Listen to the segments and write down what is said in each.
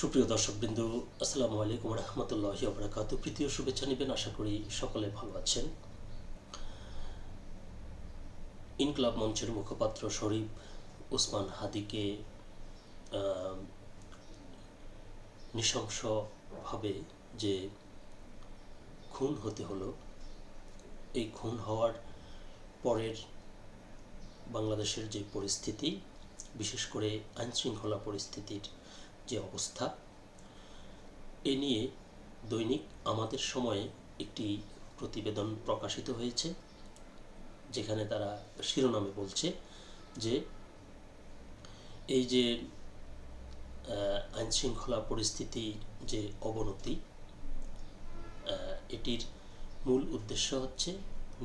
সুপ্রিয় দর্শকবৃন্দ, আসসালামু আলাইকুম রহমতুল্লাহ বরাকাত প্রীতীয় শুভেচ্ছা নেবেন, আশা করি সকলে ভালো আছেন। ইনকলাব মঞ্চের মুখপাত্র শরীফ ওসমান হাদিকে নৃশংসভাবে যে খুন হতে হলো, এই খুন হওয়ার পরের বাংলাদেশের যে পরিস্থিতি, বিশেষ করে আইনশৃঙ্খলা পরিস্থিতির যে অবস্থা, এ নিয়ে দৈনিক আমাদের সময়ে একটি প্রতিবেদন প্রকাশিত হয়েছে, যেখানে তারা শিরোনামে বলছে যে, এই যে আইন শৃঙ্খলা পরিস্থিতির যে অবনতি এটির মূল উদ্দেশ্য হচ্ছে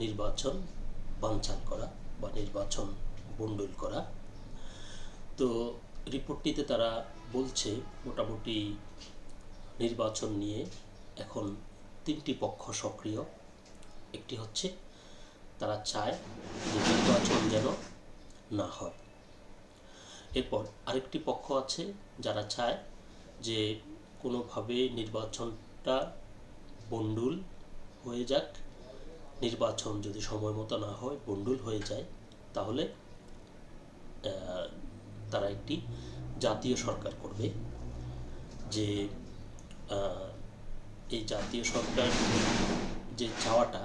নির্বাচন বানচাল করা বা নির্বাচন বন্ডল করা। তো রিপোর্টটিতে তারা বলছে মোটামুটি নির্বাচন নিয়ে এখন তিনটি পক্ষ সক্রিয়। একটি হচ্ছে, তারা চায় যে নির্বাচন যেন না হয়। এরপর আরেকটি পক্ষ আছে, যারা চায় যে কোনোভাবে নির্বাচনটা বন্ডুল হয়ে যাক। নির্বাচন যদি সময় মতো না হয়, বন্ডুল হয়ে যায়, তাহলে তারা একটি জাতীয় সরকার করবে যে এই জাতীয় সরকার যে চাওয়াটা,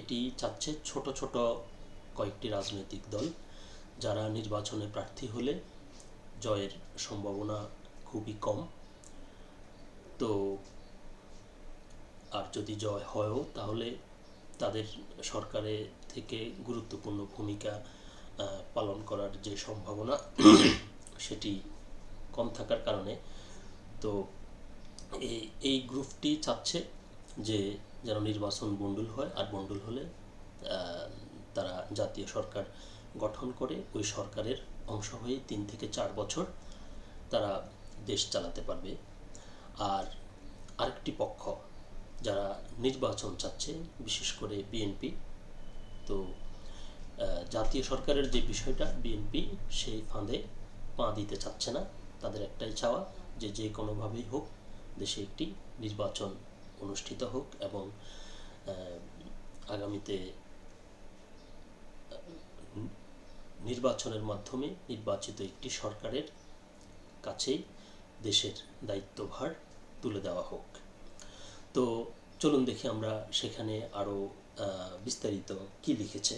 এটি চাচ্ছে ছোট ছোট কয়েকটি রাজনৈতিক দল যারা নির্বাচনে প্রার্থী হলে জয়ের সম্ভাবনা খুবই কম। তো, আর যদি জয় হয়ও, তাহলে তাদের সরকারে থেকে গুরুত্বপূর্ণ ভূমিকা পালন করার যে সম্ভাবনা, সেটি কম থাকার কারণে। তো এই এই গ্রুপটি চাচ্ছে যে যেন নির্বাচন বন্ডুল হয়, আর বন্ডুল হলে তারা জাতীয় সরকার গঠন করে, ওই সরকারের অংশ হয়ে তিন থেকে চার বছর তারা দেশ চালাতে পারবে। আর আরেকটি পক্ষ যারা নির্বাচন চাচ্ছে, বিশেষ করে বিএনপি, তো জাতীয় সরকারের যে বিষয়টা, বিএনপি সেই ফাঁদে পা দিতে চাচ্ছে না। তাদের একটাই চাওয়া যে যে কোনোভাবেই হোক দেশে একটি নির্বাচন অনুষ্ঠিত হোক এবং আগামীতে নির্বাচনের মাধ্যমে নির্বাচিত একটি সরকারের কাছেই দেশের দায়িত্বভার তুলে দেওয়া হোক। তো চলুন দেখি আমরা সেখানে আরও বিস্তারিত কি লিখেছে।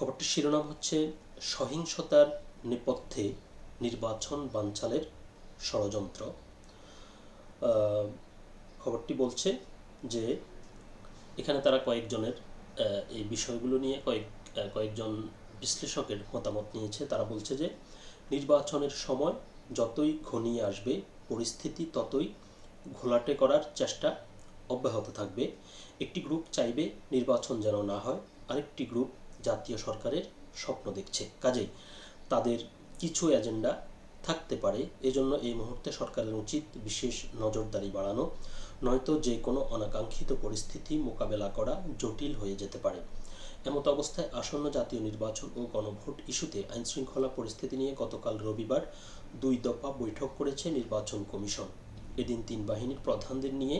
খবরটির শিরোনাম হচ্ছে সহিংসতার নেপথ্যে নির্বাচন বানচালের ষড়যন্ত্র। খবরটি বলছে যে এখানে তারা কয়েকজনের এই বিষয়গুলো নিয়ে কয়েক কয়েকজন বিশ্লেষকের মতামত নিয়েছে। তারা বলছে যে নির্বাচনের সময় যতই ঘনিয়ে আসবে, পরিস্থিতি ততই ঘোলাটে করার চেষ্টা অব্যাহত থাকবে। একটি গ্রুপ চাইবে নির্বাচন যেন না হয়, আরেকটি গ্রুপ জাতীয় সরকারের স্বপ্ন দেখছে। কাজেই তাদের কিছু এজেন্ডা থাকতে পারে। এজন্য এই মুহূর্তে সরকারের উচিত বিশেষ নজরদারি বাড়ানো, নয়তো যে কোনো অনাকাঙ্ক্ষিত পরিস্থিতি মোকাবেলা করা জটিল হয়ে যেতে পারে। এমত অবস্থায় আসন্ন জাতীয় নির্বাচন ও গণভোট ইস্যুতে আইনশৃঙ্খলা পরিস্থিতি নিয়ে গতকাল রবিবার দুই দফা বৈঠক করেছে নির্বাচন কমিশন। এদিন তিন বাহিনীর প্রধানদের নিয়ে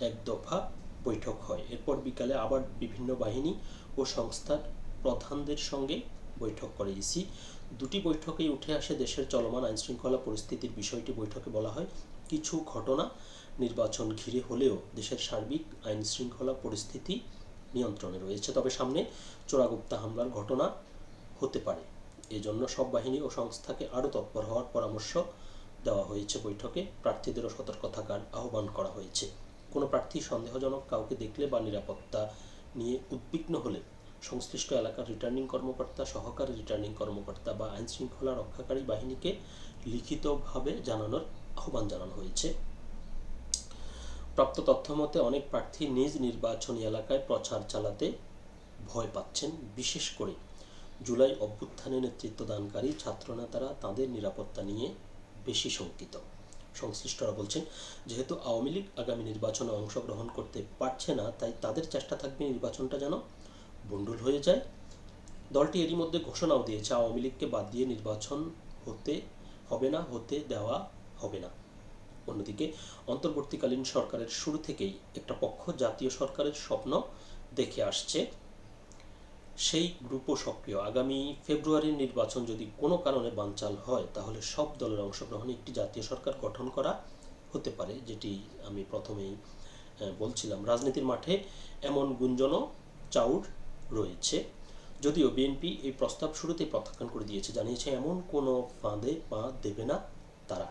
এক দফা বৈঠক হয়। এরপর বিকালে আবার বিভিন্ন বাহিনী ও সংস্থার প্রধানদের সঙ্গে বৈঠক করে ইসি। দুটি বৈঠকেই উঠে আসে দেশের চলমান আইনশৃঙ্খলা পরিস্থিতির বিষয়টি বৈঠকে বলা হয়। কিছু ঘটনা নির্বাচন ঘিরে হলেও দেশের সার্বিক আইন শৃঙ্খলা পরিস্থিতি নিয়ন্ত্রণে রয়েছে। তবে সামনে চোরাগুপ্তা হামলার ঘটনা হতে পারে। এজন্য সব বাহিনী ও সংস্থাকে আরও তৎপর হওয়ার পরামর্শ দেওয়া হয়েছে বৈঠকে। প্রার্থীদেরও সতর্ক থাকার আহ্বান করা হয়েছে। কোনো প্রার্থী সন্দেহজনক কাউকে দেখলে বা নিরাপত্তা নিয়ে উদ্বিগ্ন হলে সংশ্লিষ্ট এলাকার রিটার্নিং কর্মকর্তা, সহকারী রিটার্নিং কর্মকর্তা বা আইন শৃঙ্খলা রক্ষাকারী বাহিনীকে লিখিতভাবে জানানোর আহ্বান জানানো হয়েছে। প্রাপ্ত তথ্য মতে অনেক প্রার্থী নিজ নির্বাচনী এলাকায় প্রচার চালাতে ভয় পাচ্ছেন। বিশেষ করে জুলাই অভ্যুত্থানে নেতৃত্ব দানকারী ছাত্রনেতারা তাদের নিরাপত্তা নিয়ে বেশি শঙ্কিত। সংশ্লিষ্টরা বলছেন, যেহেতু আওয়ামী লীগ আগামী নির্বাচনে অংশগ্রহণ করতে পারছে না, তাই তাদের চেষ্টা থাকবে নির্বাচনটা যেন বন্ডুল হয়ে যায়। দলটি এরই মধ্যে ঘোষণাও দিয়েছে, আওয়ামী লীগকে বাদ দিয়ে নির্বাচন হতে হবে না, হতে দেওয়া হবে না। অন্যদিকে, অন্তর্বর্তীকালীন সরকারের শুরু থেকেই একটা পক্ষ জাতীয় সরকারের স্বপ্ন দেখে আসছে। সেই গ্রুপও সক্রিয়। আগামী ফেব্রুয়ারির নির্বাচন যদি কোনো কারণে বানচাল হয়, তাহলে সব দলের অংশগ্রহণে একটি জাতীয় সরকার গঠন করা হতে পারে, যেটি আমি প্রথমেই বলছিলাম। রাজনীতির মাঠে এমন গুঞ্জনও, চাউর রয়েছে। যদিও বিএনপি এই প্রস্তাব শুরুতেই প্রত্যাখ্যান করে দিয়েছে, জানিয়েছে এমন কোনো ফাঁদে পা দেবে না তারা।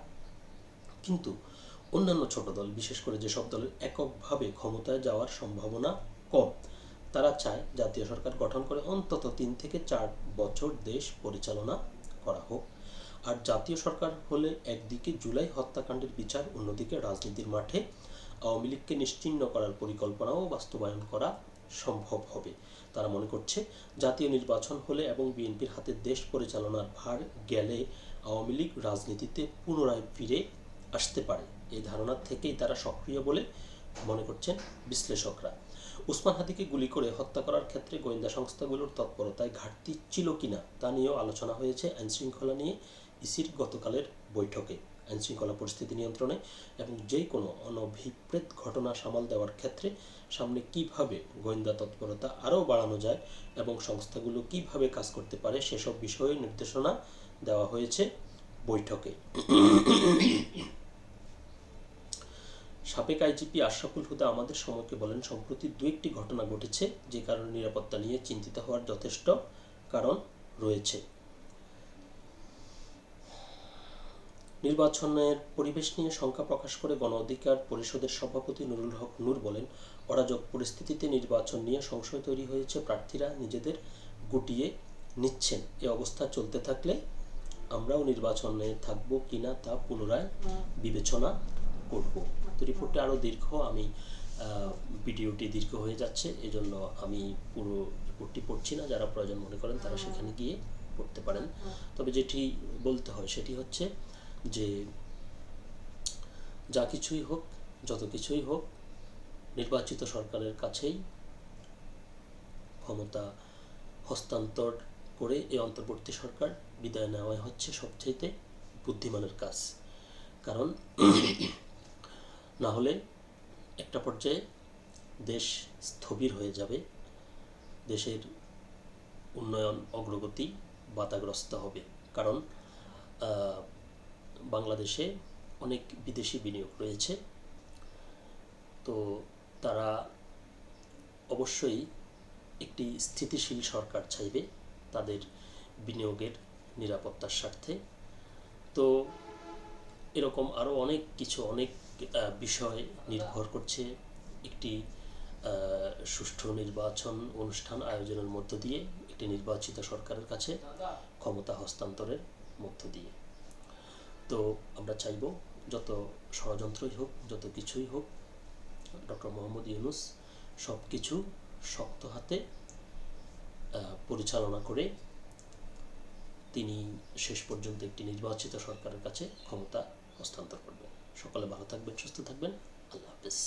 কিন্তু অন্যান্য ছোট দল, বিশেষ করে যেসব দলের এককভাবে ক্ষমতায় যাওয়ার সম্ভাবনা কম, তারা চায় জাতীয় সরকার গঠন করে অন্তত তিন থেকে চার বছর দেশ পরিচালনা করা হোক। আর জাতীয় সরকার হলে একদিকে জুলাই হত্যাকাণ্ডের বিচার, অন্যদিকে রাজনীতির মাঠে আওয়ামী লীগকে নিশ্চিহ্ন করার পরিকল্পনাও বাস্তবায়ন করা সম্ভব হবে। তারা মনে করছে, জাতীয় নির্বাচন হলে এবং বিএনপির হাতে দেশ পরিচালনার ভার গেলে আওয়ামী লীগ রাজনীতিতে পুনরায় ফিরে আসতে পারে। এই ধারণা থেকেই তারা সক্রিয় বলে মনে করছেন বিশ্লেষকরা। উসমান হাদিকে গুলি করে হত্যা করার ক্ষেত্রে গোয়েন্দা সংস্থাগুলোর তৎপরতায় ঘাটতি ছিল কিনা তা নিয়েও আলোচনা হয়েছে আইনশৃঙ্খলা নিয়ে ইসির গতকালের বৈঠকে। আইনশৃঙ্খলা পরিস্থিতি নিয়ন্ত্রণে এবং যে কোনো অনভিপ্রেত ঘটনা সামাল দেওয়ার ক্ষেত্রে সামনে কীভাবে গোয়েন্দা তৎপরতা আরও বাড়ানো যায় এবং সংস্থাগুলো কীভাবে কাজ করতে পারে সেসব বিষয়ে নির্দেশনা দেওয়া হয়েছে বৈঠকে। সাবেক আইজিপি আশরাফুল হুদা আমাদের সময়কে বলেন, সম্প্রতি দু একটি ঘটনা ঘটেছে যে কারণে নিরাপত্তা নিয়ে চিন্তিত হওয়ার যথেষ্ট কারণ রয়েছে। নির্বাচনের পরিবেশ নিয়ে শঙ্কা প্রকাশ করে গণ অধিকার পরিষদের সভাপতি নুরুল হক নূর বলেন, অরাজক পরিস্থিতিতে নির্বাচন নিয়ে সংশয় তৈরি হয়েছে প্রার্থীরা, নিজেদের গুটিয়ে নিচ্ছেন। এ অবস্থা চলতে থাকলে আমরাও নির্বাচনে থাকব কিনা তা পুনরায় বিবেচনা করব। তো রিপোর্টটা আরও দীর্ঘ, আমি ভিডিওটি দীর্ঘ হয়ে যাচ্ছে, এজন্য আমি পুরো রিপোর্টটি পড়ছি না। যারা প্রয়োজন মনে করেন তারা সেখানে গিয়ে পড়তে পারেন। তবে যেটি বলতে হয় সেটি হচ্ছে যে যা কিছুই হোক, যত কিছুই হোক, নির্বাচিত সরকারের কাছেই ক্ষমতা হস্তান্তর করে এই অন্তর্বর্তী সরকার বিদায় নেওয়া হচ্ছে সবচাইতে বুদ্ধিমানের কাজ। কারণ না হলে একটা পর্যায়ে দেশ স্থবির হয়ে যাবে, দেশের উন্নয়ন অগ্রগতি বাধাগ্রস্ত হবে। কারণ বাংলাদেশে অনেক বিদেশি বিনিয়োগ রয়েছে। তো তারা অবশ্যই একটি স্থিতিশীল সরকার চাইবে তাদের বিনিয়োগের নিরাপত্তার স্বার্থে। তো এরকম আরও অনেক কিছু, অনেক বিষয় নির্ভর করছে একটি সুষ্ঠু নির্বাচন অনুষ্ঠান আয়োজনের মধ্য দিয়ে, একটি নির্বাচিত সরকারের কাছে ক্ষমতা হস্তান্তরের মধ্য দিয়ে। তো আমরা চাইব যত ষড়যন্ত্রই হোক, যত কিছুই হোক, ডক্টর মোহাম্মদ ইউনুস সব কিছু শক্ত হাতে পরিচালনা করে তিনি শেষ পর্যন্ত একটি নির্বাচিত সরকারের কাছে ক্ষমতা হস্তান্তর করবেন। সকলে ভালো থাকবেন, সুস্থ থাকবেন। আল্লাহ হাফেজ।